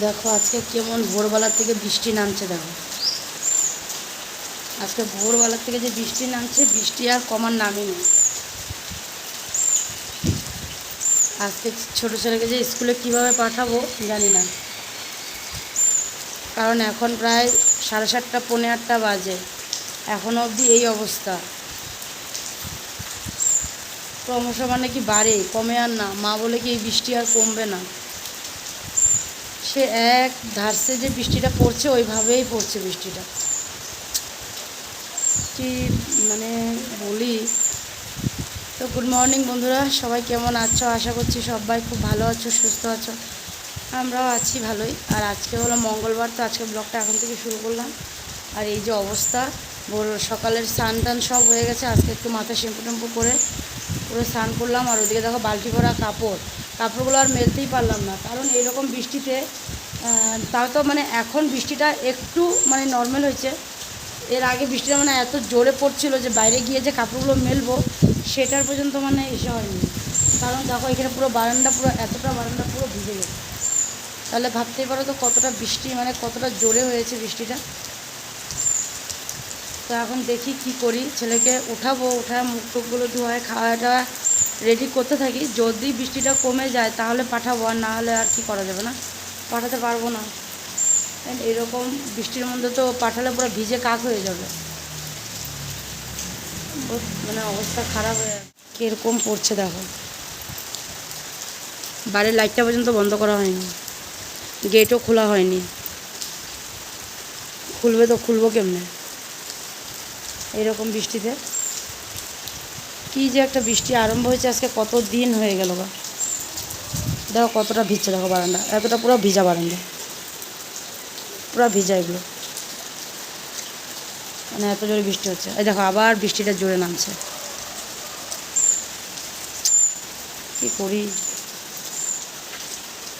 দেখো, আজকে কেমন ভোরবেলার থেকে বৃষ্টি নামছে, দেখো। আজকে ভোরবেলার থেকে যে বৃষ্টি নামছে, বৃষ্টি আর কমার নামই নেই। আজকে ছোটো ছেলেকে যে স্কুলে কীভাবে পাঠাবো, জানি না। কারণ এখন প্রায় সাড়ে সাতটা, পৌনে আটটা বাজে। এখনও অবধি এই অবস্থা। ক্রমশ মানে কি বাড়ে, কমে আর না। মা বলে কি এই বৃষ্টি আর কমবে না। সে এক, ধারসে যে বৃষ্টিটা পড়ছে, ওইভাবেই পড়ছে বৃষ্টিটা। কি মানে বলি? তো গুড মর্নিং বন্ধুরা, সবাই কেমন আছো? আশা করছি সবাই খুব ভালো আছো, সুস্থ আছো। আমরাও আছি ভালোই। আর আজকে হলো মঙ্গলবার, তো আজকে ব্লগটা এখন থেকে শুরু করলাম। আর এই যে অবস্থা, ভোর সকালের স্নান টান সব হয়ে গেছে। আজকে একটু মাথা শ্যাম্পু ট্যাম্পু করে পুরো স্নান করলাম। আর ওদিকে দেখো বালতি ভরা কাপড়। কাপড়গুলো আর মেলতেই পারলাম না। কারণ এইরকম বৃষ্টিতে তাও তো মানে এখন বৃষ্টিটা একটু মানে নর্মাল হয়েছে। এর আগে বৃষ্টিটা মানে এত জোরে পড়ছিল যে বাইরে গিয়ে যে কাপড়গুলো মেলবো, সেটার পর্যন্ত মানে এসে হয়নি। কারণ দেখো, এখানে পুরো বারান্দা পুরো, এতটা বারান্দা পুরো ভিজে গেছে। তাহলে ভাবতেই পারো তো কতটা বৃষ্টি মানে কতটা জোরে হয়েছে বৃষ্টিটা। তো এখন দেখি কি করি। ছেলেকে উঠাবো উঠায় মুখ টুকগুলো ধোয়ায় খাওয়া টাওয়া রেডি করতে থাকি। যদি বৃষ্টিটা কমে যায় তাহলে পাঠাবো, আর না হলে আর কি করা যাবে না? পাঠাতে পারব না। এরকম বৃষ্টির মধ্যে তো পাঠালে পুরো ভিজে কাক হয়ে যাবে। মানে অবস্থা খারাপ হয়ে কীরকম পড়ছে দেখো। বাড়ির লাইটটা পর্যন্ত বন্ধ করা হয়নি। গেটও খোলা হয়নি। খুলবে তো খুলবো কেমনে? এরকম বৃষ্টিতে। কী যে একটা বৃষ্টি আরম্ভ হয়েছে আজকে, কত দিন হয়ে গেল বা দেখো কতটা ভিজছে, দেখো বারান্দা। এতটা পুরো ভিজা বারান্দা। পুরো ভিজা এগুলো। মানে এত জোরে বৃষ্টি হচ্ছে। এই দেখো, আবার বৃষ্টিটা জোরে নামছে। কি করি?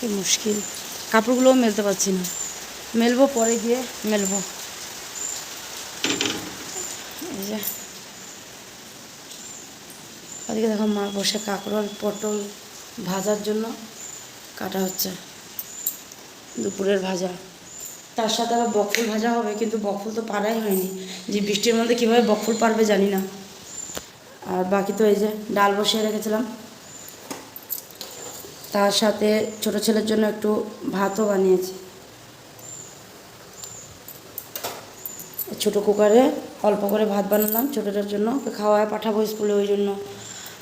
কি মুশকিল। কাপড়গুলোও মেলতে পারছি না। মেলবো পরে গিয়ে, মেলবো। যে ওদিকে দেখো মা বসে কাঁকরোল পটল ভাজার জন্য কাটা হচ্ছে। দুপুরের ভাজা। তার সাথে আবার বকফুল ভাজা হবে, কিন্তু বকফুল তো পারাই হয়নি। যে বৃষ্টির মধ্যে কীভাবে বকফুল পারবে জানি না। আর বাকি তো এই যে ডাল বসিয়ে রেখেছিলাম। তার সাথে ছোট ছেলের জন্য একটু ভাতও বানিয়েছি। ছোটো কুকারে অল্প করে ভাত বানালাম ছোটোটার জন্য, ওকে খাওয়ায় পাঠাবো স্কুলে ওই জন্য।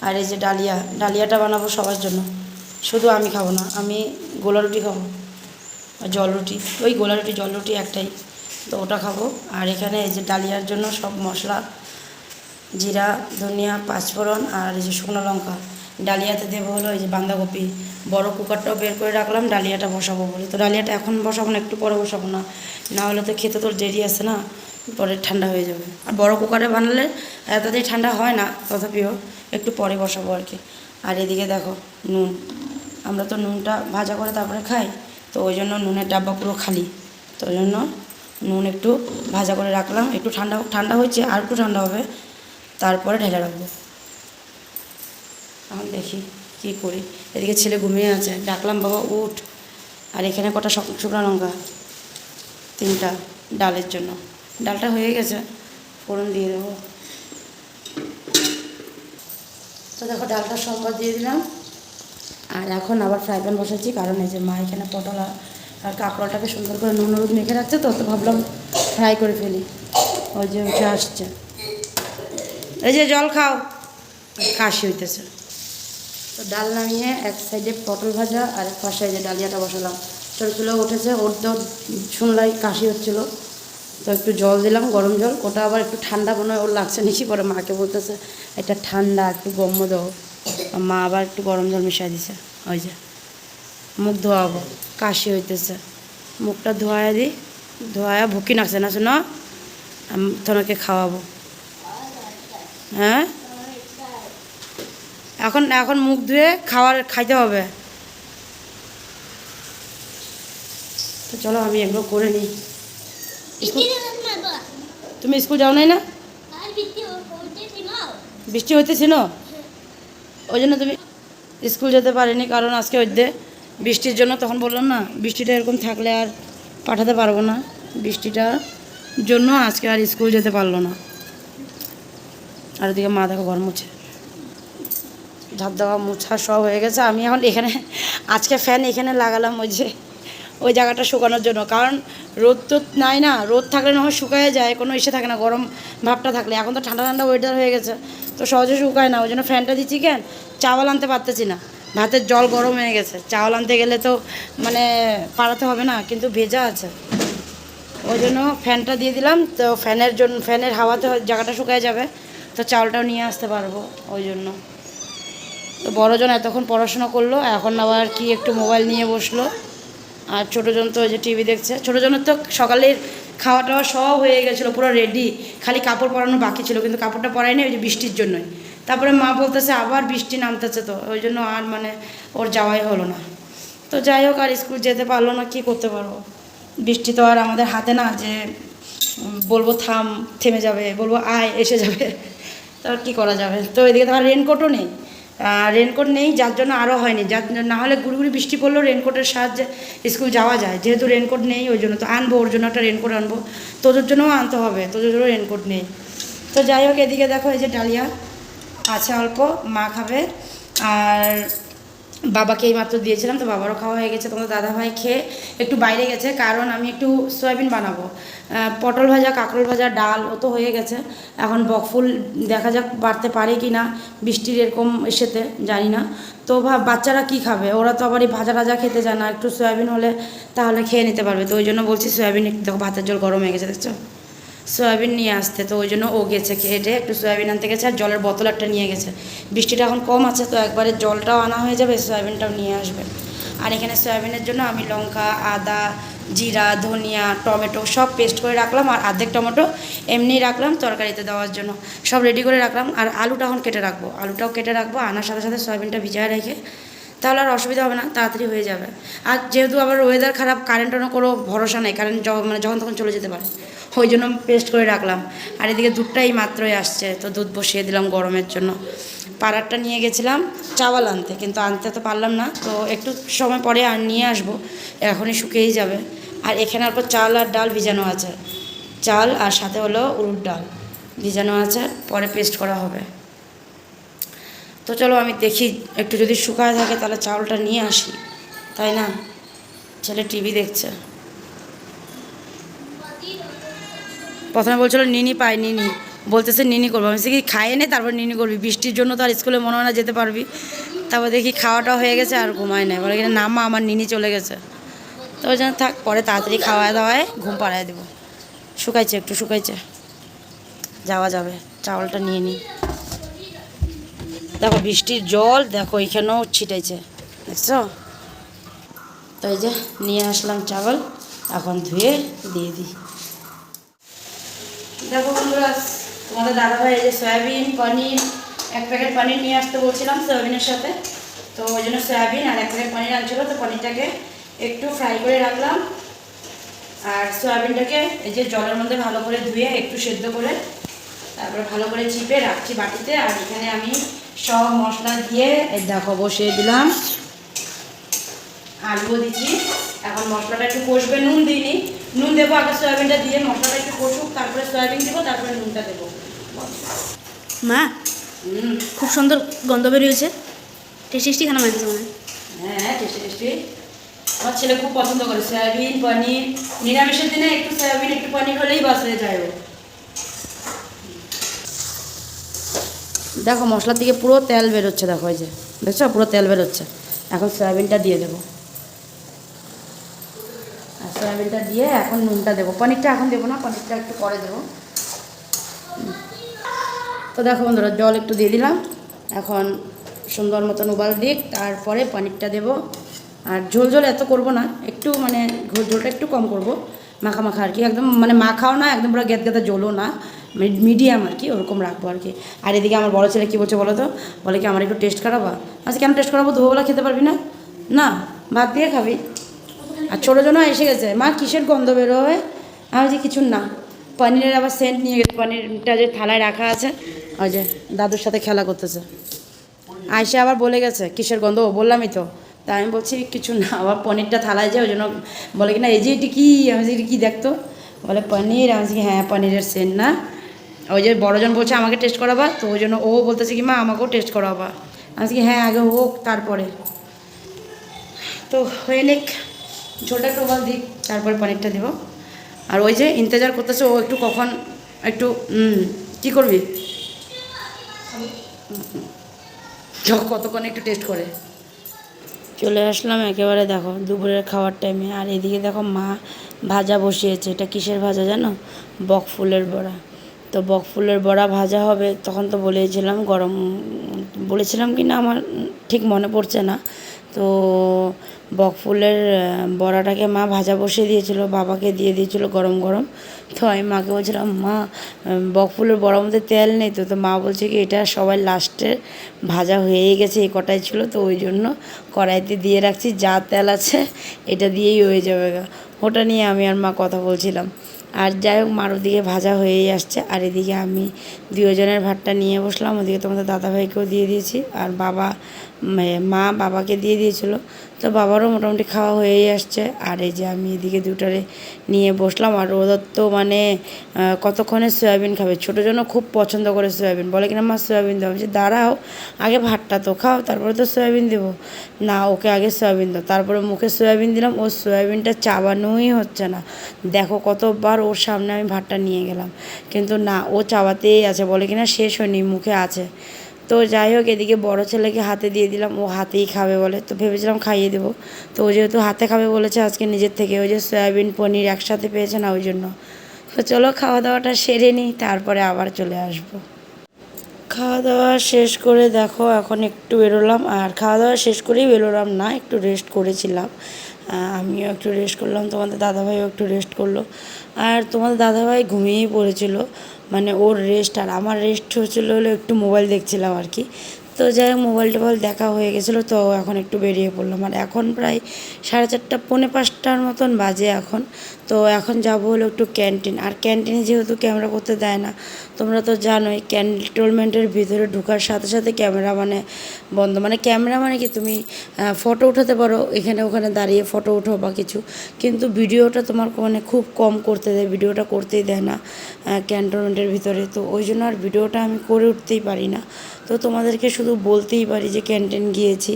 আর এই যে ডালিয়া, ডালিয়াটা বানাবো সবার জন্য। শুধু আমি খাব না, আমি গোলা রুটি খাব, আর জল রুটি। ওই গোলা রুটি, জল রুটি একটাই, তো ওটা খাব। আর এখানে এই যে ডালিয়ার জন্য সব মশলা, জিরা, ধনিয়া, পাঁচফোড়ন আর এই যে শুকনো লঙ্কা। ডালিয়াতে দেবো হলো এই যে বাঁধাকপি। বড় কুকারটাও বের করে রাখলাম, ডালিয়াটা বসাবো বলে। তো ডালিয়াটা এখন বসাবো না, একটু পরে বসাবো না। না হলে তো খেতে তোর দেরি আছে না। পরে ঠান্ডা হয়ে যাবে। আর বড় কুকারে বানালে এতটাই ঠান্ডা হয় না, তথাপিও একটু পরে বসাবো আর কি। আর এদিকে দেখো, নুন। আমরা তো নুনটা ভাজা করে তারপরে খাই, তো ওই জন্য নুনের ডাব্বা পুরো খালি। তো ওই জন্য নুন একটু ভাজা করে রাখলাম। একটু ঠান্ডা ঠান্ডা হয়েছে, আর একটু ঠান্ডা হবে। তারপরে ঢেলে রাখব। এখন দেখি কী করি। এদিকে ছেলে ঘুমিয়ে আছে। ডাকলাম, বাবা, উঠ। আর এখানে কটা শুক- শুকনো লঙ্কা। তিনটা, ডালের জন্য। ডালটা হয়ে গেছে। ফোড়ন দিয়ে দেবো। তো দেখো, ডালটা সম্বাদ দিয়ে দিলাম। আর এখন আবার ফ্রাই প্যান বসাচ্ছি, কারণ এই যে মা এখানে পটল আর- কাঁকড়াটাকে সুন্দর করে নুন হলুদ মেখে রাখছে তো তো ভাবলাম ফ্রাই করে ফেলি। ওই যে উঠে আসছে। এই যে জল খাও। কাশি হইতেছে। তো ডাল নামিয়ে এক সাইডে পটল ভাজা আর এক পাশে যে ডালিয়াটা বসালাম। ছোটো উঠেছে, ওর তো শুনলাই কাশি হচ্ছিল। তো একটু জল দিলাম, গরম জল। ওটা আবার একটু ঠান্ডা মনে হয়, ওর লাগছে নিশি পরে মাকে বলতেছে, এটা ঠান্ডা, একটু গম্ম দাও। মা আবার একটু গরম জল মিশিয়ে দিছে, ওই যে, মুখ ধোয়াবো। কাশি হইতেছে। মুখটা ধোয়া দিই ধোয়া ভুকি নাকছে, না, শোনো তোমাকে খাওয়াবো। হ্যাঁ? এখন এখন মুখ ধুয়ে খাওয়ার, খাইতে হবে। তো চলো, আমি এগুলো করে নিই। তুমি স্কুল যাও নাই না বৃষ্টি হইতেছিল ওই জন্য তুমি স্কুল যেতে পারিনি কারণ আজকে ওই বৃষ্টির জন্য তখন বললাম না বৃষ্টিটা এরকম থাকলে আর পাঠাতে পারব না বৃষ্টিটার জন্য আজকে আর স্কুল যেতে পারল না আর ওদিকে মা দেখো ঘর মুছে ঝাঁপ দেওয়া মোছা সব হয়ে গেছে আমি এখন এখানে আজকে ফ্যান এখানে লাগালাম ওই যে ওই জায়গাটা শুকানোর জন্য। কারণ রোদ তো নাই না, রোদ থাকলে না হয় শুকায় যায়, কোনো ইসে থাকে না, গরম ভাবটা থাকলে। এখন তো ঠান্ডা ঠান্ডা ওয়েদার হয়ে গেছে, তো সহজে শুকায় না, ওই জন্য ফ্যানটা দিচ্ছি কেন? চাওয়াল আনতে পারতেছি না। ভাতের জল গরম হয়ে গেছে, চাওয়াল আনতে গেলে তো মানে পাড়াতে হবে না, কিন্তু ভেজা আছে। ওই জন্য ফ্যানটা দিয়ে দিলাম, তো ফ্যানের জন্য ফ্যানের হাওয়াতে জায়গাটা শুকায় যাবে, তো চাউলটাও নিয়ে আসতে পারব ওই জন্য। তো বড়জন এতক্ষণ পড়াশোনা করল, এখন আবার কি একটু মোবাইল নিয়ে বসল। আর ছোটোজন তো ওই যে টিভি দেখছে। ছোটোজনের তো সকালের খাওয়া টাওয়া সব হয়ে গেছিল, পুরো রেডি খালি কাপড় পরানো বাকি ছিল, কিন্তু কাপড়টা পরায়নি ওই যে বৃষ্টির জন্যই। তারপরে মা বলতেছে, আবার বৃষ্টি নামতেছে তো। ওই জন্য আর মানে ওর যাওয়াই হলো না। তো যাই হোক, আর স্কুল যেতে পারল না, কী করতে পারব? বৃষ্টি তো আর আমাদের হাতে না যে বলব থাম, থেমে যাবে, বলব আয়, এসে যাবে। তো আর কী করা যাবে? তো এদিকে তো আর রেনকোটও নেই। রেনকোট নেই, যার জন্য আরও হয়নি। যার না হলে গুড়ি বৃষ্টি পড়লেও রেনকোটের সাহায্যে স্কুল যাওয়া যায়। যেহেতু রেনকোট নেই, ওই জন্য তো আনব, ওর জন্য একটা রেনকোট আনব। তোদের জন্যও আনতে হবে, তোদের জন্য রেনকোট নেই। তো যাই হোক, এদিকে দেখো এই যে ডালিয়া, আছে অল্প, মা খাবে। আর বাবাকে এই মাত্র দিয়েছিলাম, তো বাবারও খাওয়া হয়ে গেছে, তোমাদের দাদাভাই খেয়ে একটু বাইরে গেছে, কারণ আমি একটু সয়াবিন বানাবো। পটল ভাজা, কাঁকরোল ভাজা, ডাল, ও তো হয়ে গেছে। এখন বকফুল দেখা যাক বাড়তে পারে কি না, বৃষ্টির এরকম এসেতে, জানি না। তো বাচ্চারা কি খাবে? ওরা তো আবার এই ভাজা টাজা খেতে যায় না, একটু সয়াবিন হলে তাহলে খেয়ে নিতে পারবে। তো ওই জন্য বলছি সয়াবিন একটু দেখো, ভাতের জল গরম হয়ে গেছে, দেখছ? সয়াবিন নিয়ে আসতে, তো ওই জন্য ও গেছে খেটে। একটু সয়াবিন আনতে গেছে আর জলের বোতল একটা নিয়ে গেছে। বৃষ্টিটা এখন কম আছে, তো একবারে জলটাও আনা হয়ে যাবে, সয়াবিনটাও নিয়ে আসবে। আর এখানে সয়াবিনের জন্য আমি লঙ্কা, আদা, জিরা, ধনিয়া, টমেটো সব পেস্ট করে রাখলাম আর অর্ধেক টমেটো এমনি রাখলাম তরকারিতে দেওয়ার জন্য। সব রেডি করে রাখলাম আর আলুটা এখন কেটে রাখব। আলুটাও কেটে রাখব, আনার সাথে সাথে সয়াবিনটা ভিজায় রেখে তাহলে আর অসুবিধা হবে না, তাড়াতাড়ি হয়ে যাবে। আর যেহেতু আবার ওয়েদার খারাপ কারেন্টেরও কোনো ভরসা নেই কারেন্ট মানে যখন তখন চলে যেতে পারে। ওই জন্য পেস্ট করে রাখলাম। আর এদিকে দুধটা এই মাত্রই আসছে, তো দুধ বসিয়ে দিলাম গরমের জন্য। পাড়ারটা নিয়ে গেছিলাম, চাওয়াল আনতে, কিন্তু আনতে তো পারলাম না, তো একটু সময় পরে আর নিয়ে আসব, এখনই শুকিয়েই যাবে। আর এখানে অল্প চাল আর ডাল ভিজানো আছে। চাল আর সাথে হলো উড়ুর ডাল, ভিজানো আছে, পরে পেস্ট করা হবে। তো চলো আমি দেখি, একটু যদি শুকায় থাকে তাহলে চাউলটা নিয়ে আসি। তাই না? ছেলে টিভি দেখছে। প্রথমে বলছিল, নিনি পাই, নিনি। বলতেছে, নিনি করব। আমি বলছি, কি খাইয়ে নে তারপর নিনি করবি? বৃষ্টির জন্য তো আর স্কুলে মনে হয় না যেতে পারবি। তারপর দেখি খাওয়াটা হয়ে গেছে আর ঘুমায় না বলে কিনা নামা, আমার নিনি চলে গেছে। তো ওই জন্য থাক, পরে তাড়াতাড়ি খাওয়ায় দাওয়ায় ঘুম পাড়ায় দেবো। শুকাইছে, একটু শুকাইছে। যাওয়া যাবে, চাউলটা নিয়ে নিই দেখো বৃষ্টির জল, দেখো এখানেও ছিটাইছে দেখছ? তো এই যে নিয়ে আসলাম চাवल এখন ধুয়ে দিয়ে দিই। দেখো বন্ধুরা, তোমাদের দাদাভাই এই যে সয়াবিন, পনির, এক প্যাকেট পনির নিয়ে আসতে বলছিলাম সয়াবিনের সাথে। তো ওই জন্য সয়াবিন আর এক প্যাকেট পনির আনছিল, তো পনিরটাকে একটু ফ্রাই করে রাখলাম। আর সয়াবিনটাকে এই যে জলের মধ্যে ভালো করে ধুয়ে একটু সেদ্ধ করে, তারপরে ভালো করে চিপে রাখছি বাটিতে। আর এখানে আমি সব মশলা দিয়ে এই দেখো বসিয়ে দিলাম। আলুও দিচ্ছি। এখন মশলাটা একটু কষবে নুন দিইনি। নুন দেবো আগে সয়াবিনটা দিয়ে মশলাটা একটু কষুক তারপরে সয়াবিন দেবো তারপরে নুনটা দেবো। মা খুব সুন্দর গন্ধ বেরিয়েছে। টেস্টি টেস্টি খানা বানিয়েছে মনে হ্যাঁ টেস্টি টেস্টি। আমার ছেলে খুব পছন্দ করে সয়াবিন পনির। নিরামিষের দিনে একটু সয়াবিন একটু পনির হলেই বাস হয়ে যায় দেখো মশলার দিকে পুরো তেল বেরোচ্ছে, দেখো এই যে, দেখছ? পুরো তেল বেরোচ্ছে। এখন সয়াবিনটা দিয়ে দেবো। আর সয়াবিনটা দিয়ে এখন নুনটা দেবো। পনিরটা এখন দেবো না, পনিরটা একটু পরে দেবো। তো দেখো বন্ধুরা, জল একটু দিয়ে দিলাম। এখন সুন্দর মতন উবাল দিক, তারপরে পনিরটা দেবো। আর ঝোল ঝোল এত করব না, একটু মানে ঝোল ঝোলটা একটু কম করব। মাখা মাখা আর কি, একদম মানে মাখাও না, একদম পুরো গেদ গেদা ঝোলও না। মিডিয়াম আর কি ওরকম রাখব আর কি। আর এদিকে আমার বড় ছেলে কী বলছে বলো তো? বলে কি আমার একটু টেস্ট করাবা? আচ্ছা কেন টেস্ট করাবো? দুপুরবেলা খেতে পারবি না? না ভাত দিয়ে খাবি। আর ছোটো জন্য এসে গেছে মা কিসের গন্ধ বেরোয় আমি যে কিছু না। পনিরের আবার সেন্ট নিয়ে গেছে পনিরটা যে থালায় রাখা আছে ওই যে দাদুর সাথে খেলা করতেছে। আয়সা আবার বলে গেছে কিসের গন্ধ? ও বললামই তো। তা আমি বলছি কিছু না আবার পনিরটা থালায় যায় ওই জন্য বলে কি না এই যে এটি কী? আমি বলছি, "এটি কী দেখতো? বলে পনির? আমি হ্যাঁ পনিরের সেন্ট না। ওই যে বড়জন বলছে আমাকে টেস্ট করাবা তো ওই জন্য ও বলতেছে কি মা আমাকেও টেস্ট করাবা। আমি কি, হ্যাঁ আগে হোক তারপরে। তো হয়ে নিক ঝোলটা একটু বল দিক তারপরে পনিরটা দেব। আর ওই যে ইন্তজার করতেছে ও একটু কখন একটু কী করবি? কতক্ষণ একটু টেস্ট করে। চলে আসলাম একেবারে দেখো দুপুরের খাওয়ার টাইমে আর এদিকে দেখো মা ভাজা বসিয়েছে। এটা কিসের ভাজা জানো? বক ফুলের বড়া। তো বক ফুলের বড়া ভাজা হবে তখন তো বলেছিলাম গরম বলেছিলাম কি না আমার ঠিক মনে পড়ছে না। তো বক ফুলের বড়াটাকে মা ভাজা বসিয়ে দিয়েছিল বাবাকে দিয়ে দিয়েছিল গরম গরম। তো আমি মাকে বলছিলাম মা উম, বক ফুলের বড়ার মধ্যে তেল নেই তো। তো মা বলছে কি এটা সবাই লাস্টে ভাজা হয়েই গেছে এই কটাই ছিল তো ওই জন্য কড়াইতে দিয়ে রাখছি যা তেল আছে এটা দিয়েই হয়ে যাবে ওটা নিয়ে আমি আর মা কথা বলছিলাম। আর যাই হোক, মার ওদিকে ভাজা হয়েই আসছে। আর এদিকে আমি দুজনের ভাতটা নিয়ে বসলাম। ওদিকে তোমাদের দাদাভাইকেও দিয়ে দিয়েছি। আর বাবা, মা বাবাকে দিয়ে দিয়েছিল। তো বাবারও মোটামুটি খাওয়া হয়েই আসছে। আর এই যে আমি এদিকে দুটারে নিয়ে বসলাম। আর ওদের তো মানে কতক্ষণে সয়াবিন খাবে? ছোটো জন্য খুব পছন্দ করে সয়াবিন। বলে কিনা মা সয়াবিন দেবো বলছি, দাঁড়াও আগে ভাতটা তো খাও তারপরে তো সয়াবিন দেবো। না ওকে আগে সয়াবিন দাও। তারপরে মুখে সয়াবিন দিলাম। ও সয়াবিনটা চাবানোই হচ্ছে না। দেখো কতবার ওর সামনে আমি ভাতটা নিয়ে গেলাম। কিন্তু না ও চাবাতেই আছে। বলে কিনা শেষ হয়নি মুখে আছে। তো যাই হোক, এদিকে বড় ছেলেকে হাতে দিয়ে দিলাম। ও হাতেই খাবে বলে। তো ভেবেছিলাম খাইয়ে দেবো। তো ও যেহেতু হাতে খাবে বলেছে, আজকে নিজের থেকে ওই যে সয়াবিন, পনির একসাথে পেয়েছে না ওই জন্য। তো চলো খাওয়া দাওয়াটা সেরে নিই, তারপরে আবার চলে আসব। খাওয়া দাওয়া শেষ করে দেখো, এখন একটু বেরোলাম। আর খাওয়া দাওয়া শেষ করেই বেরোলাম না, একটু রেস্ট করেছিলাম। আমিও একটু রেস্ট করলাম। তোমাদের দাদাভাইও একটু রেস্ট করল। আর তোমাদের দাদাভাই ঘুমিয়েই পড়েছিল। মানে ওর রেস্ট আর আমার রেস্ট হচ্ছিল হলো একটু মোবাইল দেখছিলাম আর কি। তো যাই হোক মোবাইল টোবাইল দেখা হয়ে গেছিল, তো এখন একটু বেরিয়ে পড়লাম। আর এখন প্রায় সাড়ে চারটা, পৌনে পাঁচটার মতন বাজে এখন। তো এখন যাব হলো একটু ক্যান্টিন আর ক্যান্টিনে যেহেতু ক্যামেরা করতে দেয় না, তোমরা তো জানোই ক্যান্টনমেন্টের ভিতরে ঢোকার সাথে সাথে ক্যামেরা মানে বন্ধ। মানে ক্যামেরা মানে কি? তুমি ফটো উঠাতে পারো, এখানে ওখানে দাঁড়িয়ে ফটো উঠো বা কিছু। কিন্তু ভিডিওটা তোমার মানে খুব কম করতে দেয়, ভিডিওটা করতেই দেয় না ক্যান্টনমেন্টের ভিতরে। তো ওই জন্য আর ভিডিওটা আমি করে উঠতেই পারি না। তো তোমাদেরকে শুধু বলতেই পারি যে ক্যান্টিন গিয়েছি।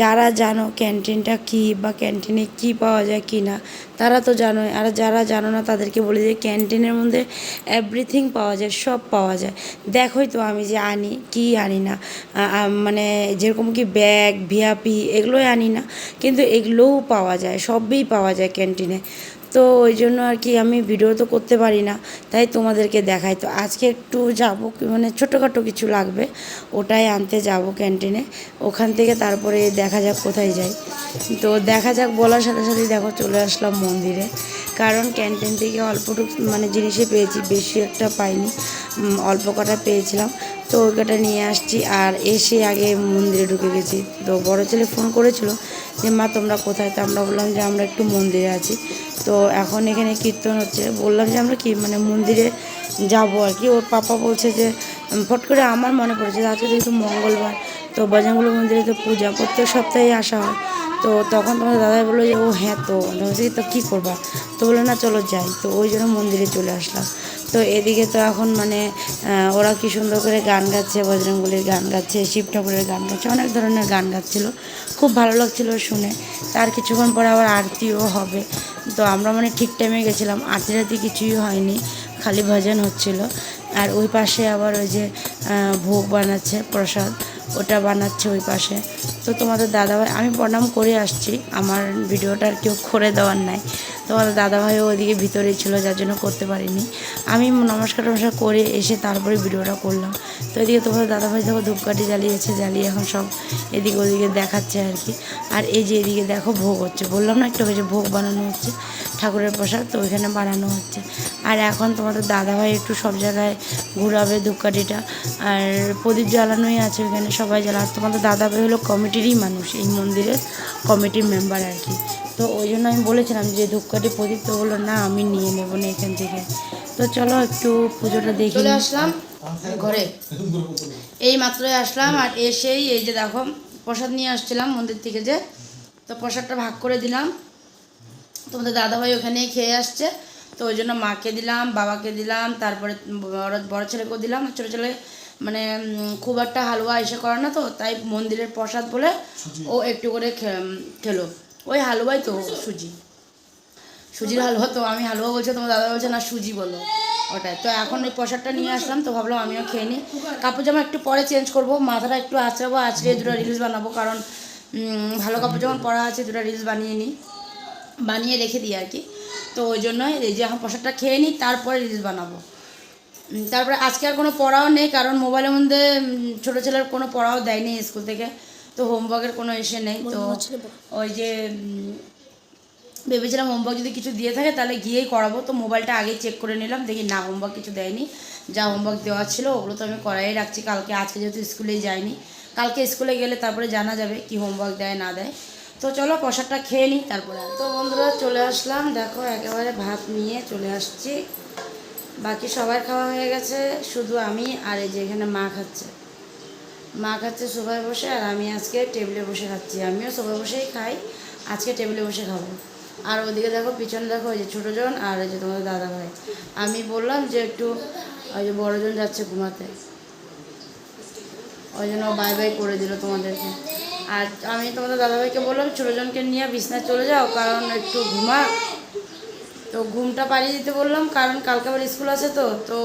যারা জানো ক্যান্টিনটা কী বা ক্যান্টিনে কী পাওয়া যায় কি না, তারা তো জানোই। আর যারা জানো না, তাদেরকে বলি যে ক্যান্টিনের মধ্যে এভরিথিং পাওয়া যায়, সব পাওয়া যায়। দেখোই তো আমি যে আনি, কি আনি না। মানে যেরকম কি ব্যাগ, ভিআপি, এগুলোই আনি না। কিন্তু এগুলোও পাওয়া যায়, সবই পাওয়া যায় ক্যান্টিনে। তো ওই জন্য আর কি আমি ভিডিও তো করতে পারি না, তাই তোমাদেরকে দেখাই। তো আজকে একটু যাব মানে ছোটোখাটো কিছু লাগবে, ওটাই আনতে যাব ক্যান্টিনে ওখান থেকে তারপরে দেখা যাক কোথায় যাই। তো দেখা যাক, বলার সাথে সাথেই দেখো চলে আসলাম মন্দিরে। কারণ ক্যান্টিন থেকে অল্পটুকু মানে জিনিসই পেয়েছি, বেশি একটা পাইনি অল্প কটা পেয়েছিলাম। তো ওই কটা নিয়ে আসছি, আর এসে আগে মন্দিরে ঢুকে গেছি। তো বড় ছেলে ফোন করেছিল যে, মা, তোমরা কোথায়? তো আমরা বললাম যে, আমরা একটু মন্দিরে আছি। তো এখন এখানে কীর্তন হচ্ছে। বললাম যে আমরা কি মানে মন্দিরে যাব আর কি। ওর পাপা বলছে যে ফট করে আমার মনে পড়েছে আজকে যেহেতু মঙ্গলবার, তো বজরঙ্গল মন্দিরে তো পূজা, প্রত্যেক সপ্তাহে আসা হয়। তো তখন তোমার দাদাই বলল যে, ও হ্যাঁ তো। বলছি, তো কী করবা? তো বলল, না, চলো যাই। তো ওই জন্য মন্দিরে চলে আসলাম। তো এদিকে তো এখন মানে ওরা কি সুন্দর করে গান গাচ্ছে, বজরংবলীর গান গাচ্ছে, শিব ঠাকুরের গান গাচ্ছে, অনেক ধরনের গান গাচ্ছিলো। খুব ভালো লাগছিল শুনে। তার কিছুক্ষণ পরে আবার আরতিও হবে। তো আমরা মানে ঠিক টাইমে গেছিলাম। আরতি টারতি কিছুই হয়নি, খালি ভজন হচ্ছিল। আর ওই পাশে আবার ওই যে ভোগ বানাচ্ছে, প্রসাদ, ওটা বানাচ্ছে ওই পাশে। তো তোমাদের দাদাভাই, আমি প্রণাম করে আসছি। আমার ভিডিওটা আর কেউ করে দেওয়ার নাই। তোমাদের দাদাভাইও ওইদিকে ভিতরেই ছিল, যার জন্য করতে পারিনি। আমি নমস্কার টমস্কার করে এসে তারপরে ভিডিওটা করলাম। তো এদিকে তোমাদের দাদাভাই দেখো ধূপকাঠি জ্বালিয়েছে, জ্বালিয়ে এখন সব এদিকে ওদিকে দেখাচ্ছে আর কি। আর এই যে এদিকে দেখো ভোগ হচ্ছে। বললাম না একটু যে ভোগ বানানো হচ্ছে, ঠাকুরের প্রসাদ, তো ওইখানে বানানো হচ্ছে। আর এখন তোমাদের দাদাভাই একটু সব জায়গায় ঘুরাবে ধূপকাঠিটা। আর প্রদীপ জ্বালানোই আছে ওইখানে সবাই জ্বালা আর তোমাদের দাদাভাই হলো কমিটিরই মানুষ, এই মন্দিরের কমিটির মেম্বার আর কি। তো ওই জন্য আমি বলেছিলাম যে ধূপকাঠি প্রদীপ তো বলল, না, আমি নিয়ে নেব না এখান থেকে। তো চলো একটু পুজোটা দেখি। চলে আসলাম ঘরে। এই মাত্রই আসলাম আর এসেই এই যে দেখো, প্রসাদ নিয়ে আসছিলাম মন্দির থেকে যে, তো প্রসাদটা ভাগ করে দিলাম। তোমাদের দাদাভাই ওখানেই খেয়ে আসছে, তো ওই জন্য মাকে দিলাম, বাবাকে দিলাম, তারপরে বড় বড় ছেলেকেও দিলাম। ছোটো ছেলে মানে খুব একটা হালুয়া এসে করে না তো, তাই মন্দিরের প্রসাদ বলে ও একটু করে খেলো। ওই হালুয়াই তো সুজি। সুজির হালুয়া তো আমি হালুয়া বলছি, তোমার দাদা বলছে, না, সুজি বলো। ওটাই। তো এখন ওই প্রসাদটা নিয়ে আসলাম, তো ভাবলাম আমিও খেয়ে নিই। কাপড় জামা একটু পরে চেঞ্জ করব, মাথাটা একটু আঁচড়াবো আঁচড়িয়ে দুটো রিলস বানাবো, কারণ ভালো কাপড় যখন পরা আছে, দুটো রিলস বানিয়ে নিই। বানিয়ে রেখে দিই আর কি। তো ওই জন্যই এই যে এখন প্রসাদটা খেয়ে নিই, তারপরে রিলস বানাবো। তারপরে আজকে আর কোনো পড়াও নেই, কারণ মোবাইলের মধ্যে ছোটো ছেলের কোনো পড়াও দেয়নি স্কুল থেকে। তো হোমওয়ার্কের কোনো এসে নেই তো ওই যে ভেবেছিলাম হোমওয়ার্ক যদি কিছু দিয়ে থাকে তাহলে গিয়েই করাবো তো মোবাইলটা আগেই চেক করে নিলাম দেখি না হোমওয়ার্ক কিছু দেয়নি যা হোমওয়ার্ক দেওয়া ছিল ওগুলো তো আমি করাই রাখছি কালকে আজকে যেহেতু স্কুলেই যাইনি কালকে স্কুলে গেলে তারপরে জানা যাবে কি হোমওয়ার্ক দেয় না দেয় তো চলো প্রসাদটা খেয়ে নিই তারপরে। তো বন্ধুরা চলে আসলাম দেখো একেবারে ভাত নিয়ে চলে আসছি বাকি সবার খাওয়া হয়ে গেছে শুধু আমি আর এই যে এখানে মা খাচ্ছে। মা খাচ্ছে সোফায় বসে আর আমি আজকে টেবিলে বসে খাচ্ছি। আমিও সোফায় বসেই খাই, আজকে টেবিলে বসে খাব। আর ওদিকে দেখো, পিছনে দেখো, ওই যে ছোটোজন আর ওই যে তোমাদের দাদা ভাই। আমি বললাম যে একটু ওই যে বড়জন যাচ্ছে ঘুমাতে। ওই জন্য বাই বাই করে দিল তোমাদেরকে। আর আমি তোমাদের দাদাভাইকে বললাম ছোটোজনকে নিয়ে বিছনায় চলে যাও, কারণ একটু ঘুমা। তো ঘুমটা পাড়িয়ে দিতে বললাম, কারণ কালকে আবার স্কুল আছে তো তো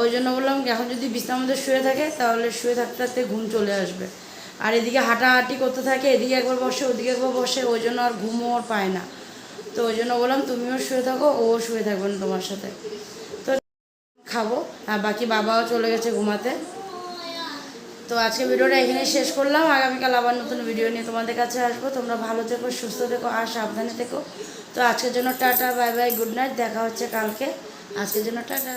ওই জন্য বললাম এখন যদি বিছনার মধ্যে শুয়ে থাকে, তাহলে শুয়ে থাকতে থাকতে ঘুম চলে আসবে। আর এদিকে হাঁটাহাঁটি করতে থাকে, এদিকে একবার বসে, ওদিকে একবার বসে, ওই জন্য আর ঘুমও আর পায় না। তো ওই জন্য বললাম, তুমিও শুয়ে থাকো, ও শুয়ে থাকবেন তোমার সাথে। তো খাব, আর বাকি বাবাও চলে গেছে ঘুমাতে। তো আজকে ভিডিওটা এখানে শেষ করলাম। আগামীকাল আবার নতুন ভিডিও নিয়ে তোমাদের কাছে আসব। তোমরা ভালো থেকো, সুস্থ থেকো, আর সাবধানে থেকো। তো আজকের জন্য টাটা, বাই বাই, গুড নাইট, দেখা হচ্ছে কালকে। আজকের জন্য টাটা।